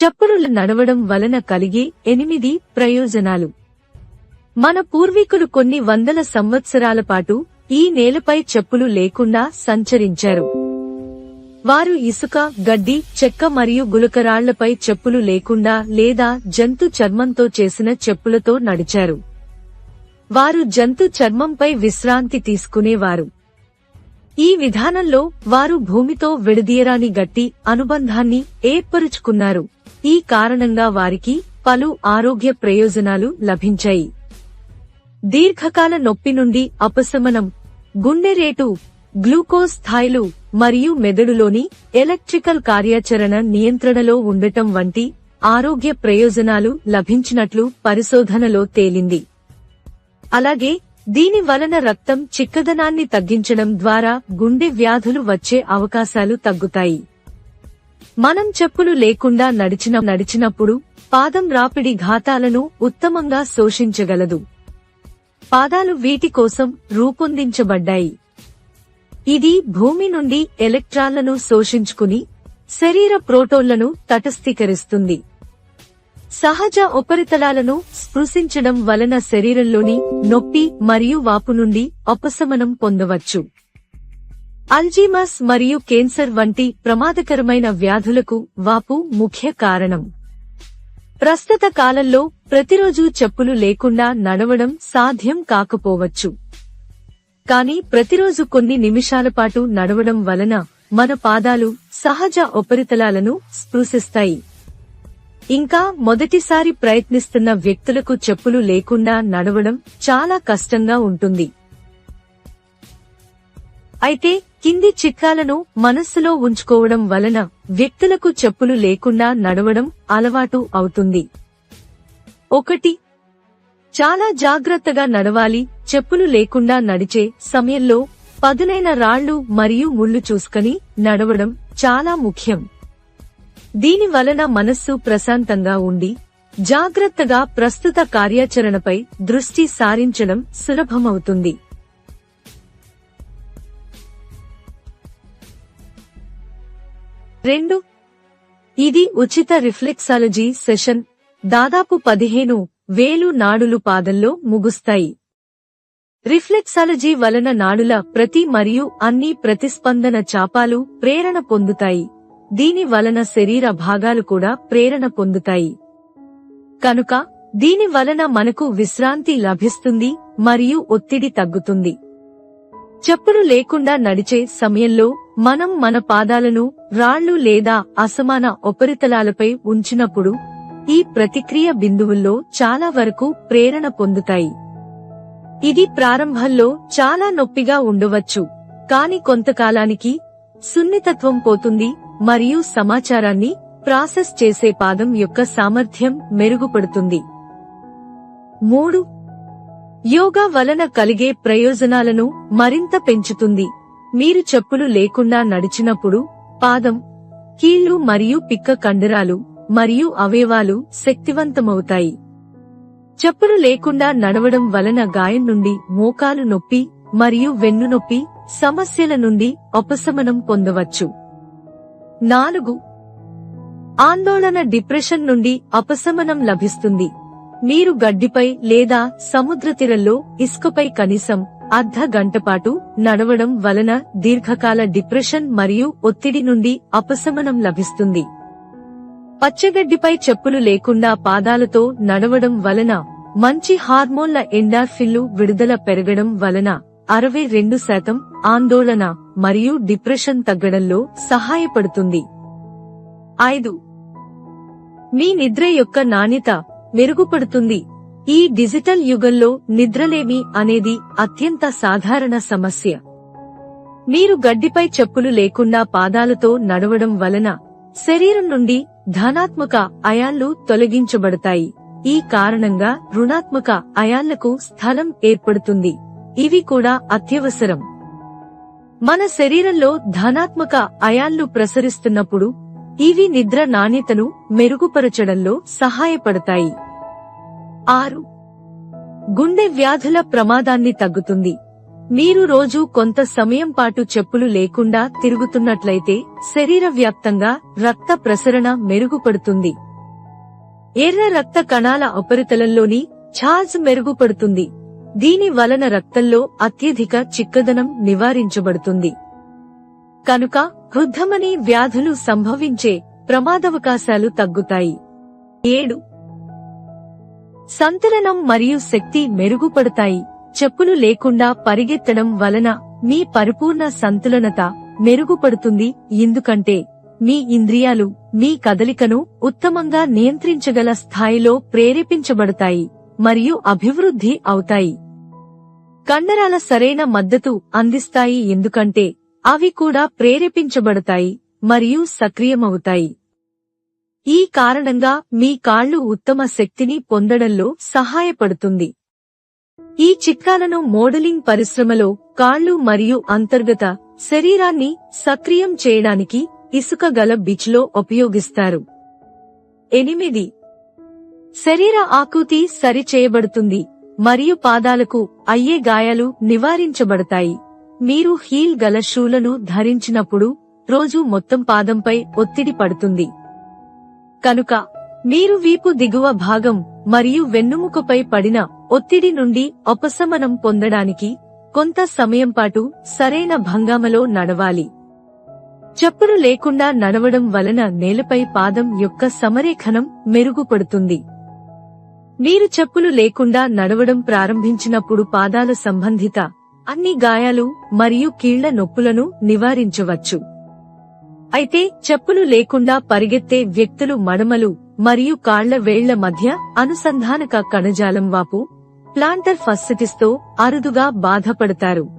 చప్పుడులు నడవడం వలన కలిగే ఎనిమిది ప్రయోజనాలు. మన పూర్వీకులు కొన్ని వందల సంవత్సరాల పాటు ఈ నేలపై చెప్పులు లేకుండా సంచరించారు. వారు ఇసుక గడ్డి చెక్క మరియు గులకరాళ్ళపై చెప్పులు లేకుండా లేదా జంతు చర్మంతో చేసిన చెప్పులతో నడిచారు. వారు జంతు చర్మంపై విశ్రాంతి తీసుకునేవారు. ఈ విధానంలో వారు భూమితో విడదీయరాని గట్టి అనుబంధాన్ని ఏర్పరుచుకున్నారు. ఈ కారణంగా వారికి పలు ఆరోగ్య ప్రయోజనాలు లభించాయి. దీర్ఘకాల నొప్పి నుండి అపశమనం గుండె రేటు గ్లూకోజ్ స్థాయిలు మరియు మెదడులోని ఎలక్ట్రికల్ కార్యాచరణ నియంత్రణలో ఉండటం వంటి ఆరోగ్య ప్రయోజనాలు లభించినట్లు పరిశోధనలో తేలింది. అలాగే దీని వలన రక్తం చిక్కదనాన్ని తగ్గించడం ద్వారా గుండె వ్యాధులు వచ్చే అవకాశాలు తగ్గుతాయి. మనం చెప్పులు లేకుండా నడిచిన నడిచినప్పుడు పాదం రాపిడి ఘాతాలను ఉత్తమంగా శోషించగలదు. పాదాలు వీటి కోసం రూపొందించబడ్డాయి. ఇది భూమి నుండి ఎలక్ట్రాన్లను శోషించుకుని శరీర ప్రోటోన్లను తటస్థీకరిస్తుంది. సహజ ఉపరితలాలను స్పృశించడం వలన శరీరంలోని నొప్పి మరియు వాపు నుండి ఉపశమనం పొందవచ్చు. అల్జీమస్ మరియు కేన్సర్ వంటి ప్రమాదకరమైన వ్యాధులకు వాపు ముఖ్య కారణం. ప్రస్తుత కాలంలో ప్రతిరోజు చెప్పులు లేకుండా నడవడం సాధ్యం కాకపోవచ్చు. కానీ ప్రతిరోజు కొన్ని నిమిషాల పాటు నడవడం వలన మన పాదాలు సహజ ఉపరితలాలను స్పృశిస్తాయి. ఇంకా మొదటిసారి ప్రయత్నిస్తున్న వ్యక్తులకు చెప్పులు లేకుండా నడవడం చాలా కష్టంగా ఉంటుంది. అయితే కింది చిట్కాలను మనస్సులో ఉంచుకోవడం వలన వ్యక్తులకు చెప్పులు లేకుండా నడవడం అలవాటు అవుతుంది. ఒకటి చాలా జాగ్రత్తగా నడవాలి చెప్పులు లేకుండా నడిచే సమయంలో పదునైన రాళ్ళు మరియు ముళ్ళు చూసుకొని నడవడం చాలా ముఖ్యం. దీని వలన మనస్సు ప్రశాంతంగా ఉండి జాగ్రత్తగా ప్రస్తుత కార్యాచరణపై దృష్టి సారించడం సులభమవుతుంది. రెండు. ఇది ఉచిత రిఫ్లెక్సాలజీ సెషన్. దాదాపు పదిహేను వేలు నాడులు పాదంలో ముగుస్తాయి. రిఫ్లెక్సాలజీ వలన నాడుల ప్రతి మరియు అన్ని ప్రతిస్పందన చాపాలు ప్రేరణ పొందుతాయి. దీని వలన శరీర భాగాలు కూడా ప్రేరణ పొందుతాయి. కనుక దీని వలన మనకు విశ్రాంతి లభిస్తుంది మరియు ఒత్తిడి తగ్గుతుంది. చెప్పులు లేకుండా నడిచే సమయంలో మనం మన పాదాలను రాళ్ళు లేదా అసమాన ఉపరితలాలపై ఉంచినప్పుడు ఈ ప్రతిక్రియ బిందువుల్లో చాలా వరకు ప్రేరణ పొందుతాయి. ఇది ప్రారంభంలో చాలా నొప్పిగా ఉండవచ్చు కాని కొంతకాలానికి సున్నితత్వం పోతుంది మరియు సమాచారాన్ని ప్రాసెస్ చేసే పాదం యొక్క సామర్థ్యం మెరుగుపడుతుంది. మూడు యోగా వలన కలిగే ప్రయోజనాలను మరింత పెంచుతుంది. మీరు చెప్పులు లేకుండా నడిచినప్పుడు పాదం కీళ్ళు మరియు పిక్క కండరాలు మరియు అవయవాలు శక్తివంతమవుతాయి. చెప్పులు లేకుండా నడవడం వలన గాయం నుండి మోకాలు నొప్పి మరియు వెన్ను నొప్పి సమస్యల నుండి ఉపశమనం పొందవచ్చు. నాలుగు ఆందోళన డిప్రెషన్ నుండి ఉపశమనం లభిస్తుంది. మీరు గడ్డిపై లేదా సముద్ర తీరంలో ఇసుకపై కనీసం అర్ధ గంటపాటు నడవడం వలన దీర్ఘకాల డిప్రెషన్ మరియు ఒత్తిడి నుండి అపశమనం లభిస్తుంది. పచ్చగడ్డిపై చెప్పులు లేకుండా పాదాలతో నడవడం వలన మంచి హార్మోన్ల ఎండార్ఫిల్లు విడుదల పెరగడం వలన అరవై రెండు శాతం ఆందోళన మరియు డిప్రెషన్ తగ్గడంలో సహాయపడుతుంది. ఐదు. మీ నిద్ర యొక్క నాణ్యత మెరుగుపడుతుంది. ఈ డిజిటల్ యుగంలో నిద్రలేమి అనేది అత్యంత సాధారణ సమస్య. మీరు గడ్డిపై చెప్పులు లేకుండా పాదాలతో నడవడం వలన శరీరం నుండి ధనాత్మక అయాళ్ళు తొలగించబడతాయి. ఈ కారణంగా రుణాత్మక అయాళ్ళకు స్థలం ఏర్పడుతుంది. ఇవి కూడా అత్యవసరం. మన శరీరంలో ధనాత్మక అయాళ్ళు ప్రసరిస్తున్నప్పుడు ఇవి నిద్ర నాణ్యతను మెరుగుపరచడంలో సహాయపడతాయి. ఆరు. గుండె వ్యాధుల ప్రమాదాన్ని తగ్గుతుంది. మీరు రోజు కొంత సమయం పాటు చెప్పులు లేకుండా తిరుగుతున్నట్లయితే శరీర వ్యాప్తంగా రక్త ప్రసరణ మెరుగుపడుతుంది. ఎర్ర రక్త కణాల ఉపరితలంలోని ఛార్జ్ మెరుగుపడుతుంది. దీని వలన రక్తంలో అత్యధిక చిక్కదనం నివారించబడుతుంది. కనుక వృద్ధమని వ్యాధులు సంభవించే ప్రమాదవకాశాలు తగ్గుతాయి. ఏడు. సంతులనం మరియు శక్తి మెరుగుపడతాయి. చెప్పులు లేకుండా పరిగెత్తడం వలన మీ పరిపూర్ణ సంతులనత మెరుగుపడుతుంది. ఎందుకంటే మీ ఇంద్రియాలు మీ కదలికను ఉత్తమంగా నియంత్రించగల స్థాయిలో ప్రేరేపించబడతాయి మరియు అభివృద్ధి అవుతాయి. కండరాల సరైన మద్దతు అందిస్తాయి. ఎందుకంటే అవి కూడా ప్రేరేపించబడతాయి మరియు సక్రియమవుతాయి. ఈ కారణంగా మీ కాళ్ళు ఉత్తమ శక్తిని పొందడంలో సహాయపడుతుంది. ఈ చిట్కాలను మోడలింగ్ పరిశ్రమలో కాళ్ళు మరియు అంతర్గత శరీరాన్ని సక్రియం చేయడానికి ఇసుక గల బిచ్లో ఉపయోగిస్తారు. ఎనిమిది. శరీర ఆకృతి సరిచేయబడుతుంది మరియు పాదాలకు అయ్యే గాయాలు నివారించబడతాయి. మీరు హీల్ గల షూలను ధరించినప్పుడు రోజు మొత్తం పాదంపై ఒత్తిడి పడుతుంది. కనుక మీరు వీపు దిగువ భాగం మరియు వెన్నుముకపై పడిన ఒత్తిడి నుండి ఉపశమనం పొందడానికి కొంత సమయం పాటు సరైన భంగామలో నడవాలి. చెప్పులు లేకుండా నడవడం వలన నేలపై పాదం యొక్క సమరేఖనం మెరుగుపడుతుంది. మీరు చెప్పులు లేకుండా నడవడం ప్రారంభించినప్పుడు పాదాల సంబంధిత అన్ని గాయాలు మరియు కీళ్ళ నొప్పులను నివారించవచ్చు. అయితే చెప్పులు లేకుండా పరిగెత్తే వ్యక్తులు మడమలు మరియు కాళ్ళ వేళ్ళ మధ్య అనుసంధానక కణజాలం వాపు ప్లాంటర్ ఫస్సిటిస్తో అరుదుగా బాధపడతారు.